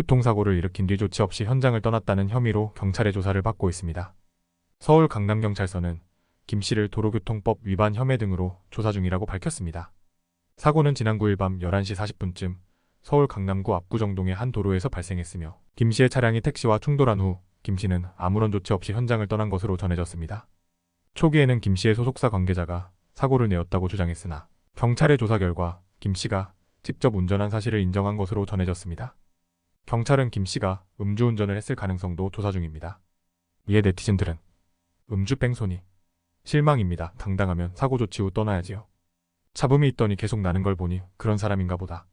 교통사고를 일으킨 뒤 조치 없이 현장을 떠났다는 혐의로 경찰의 조사를 받고 있습니다. 서울 강남경찰서는 김 씨를 도로교통법 위반 혐의 등으로 조사 중이라고 밝혔습니다. 사고는 지난 9일 밤 11시 40분쯤 서울 강남구 압구정동의 한 도로에서 발생했으며 김 씨의 차량이 택시와 충돌한 후 김 씨는 아무런 조치 없이 현장을 떠난 것으로 전해졌습니다. 초기에는 김 씨의 소속사 관계자가 사고를 내었다고 주장했으나 경찰의 조사 결과 김 씨가 직접 운전한 사실을 인정한 것으로 전해졌습니다. 경찰은 김 씨가 음주운전을 했을 가능성도 조사 중입니다. 이에 네티즌들은 음주 뺑소니 실망입니다. 당당하면 사고 조치 후 떠나야지요. 잡음이 있더니 계속 나는 걸 보니 그런 사람인가 보다.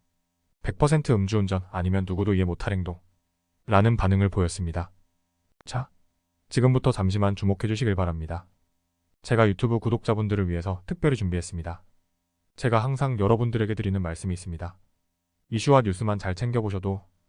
100% 음주운전 아니면 누구도 이해 못할 행동. 라는 반응을 보였습니다. 자, 지금부터 잠시만 주목해 주시길 바랍니다. 제가 유튜브 구독자분들을 위해서 특별히 준비했습니다. 제가 항상 여러분들에게 드리는 말씀이 있습니다. 이슈와 뉴스만 잘 챙겨보셔도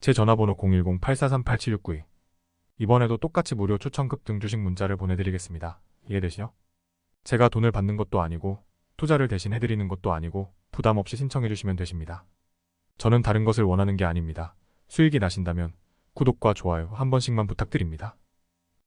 제 전화번호 010-843-8762 이번에도 똑같이 무료 추천 급 등 주식 문자를 보내드리겠습니다. 이해되시죠? 제가 돈을 받는 것도 아니고 투자를 대신 해드리는 것도 아니고 부담 없이 신청해주시면 되십니다. 저는 다른 것을 원하는 게 아닙니다. 수익이 나신다면 구독과 좋아요 한 번씩만 부탁드립니다.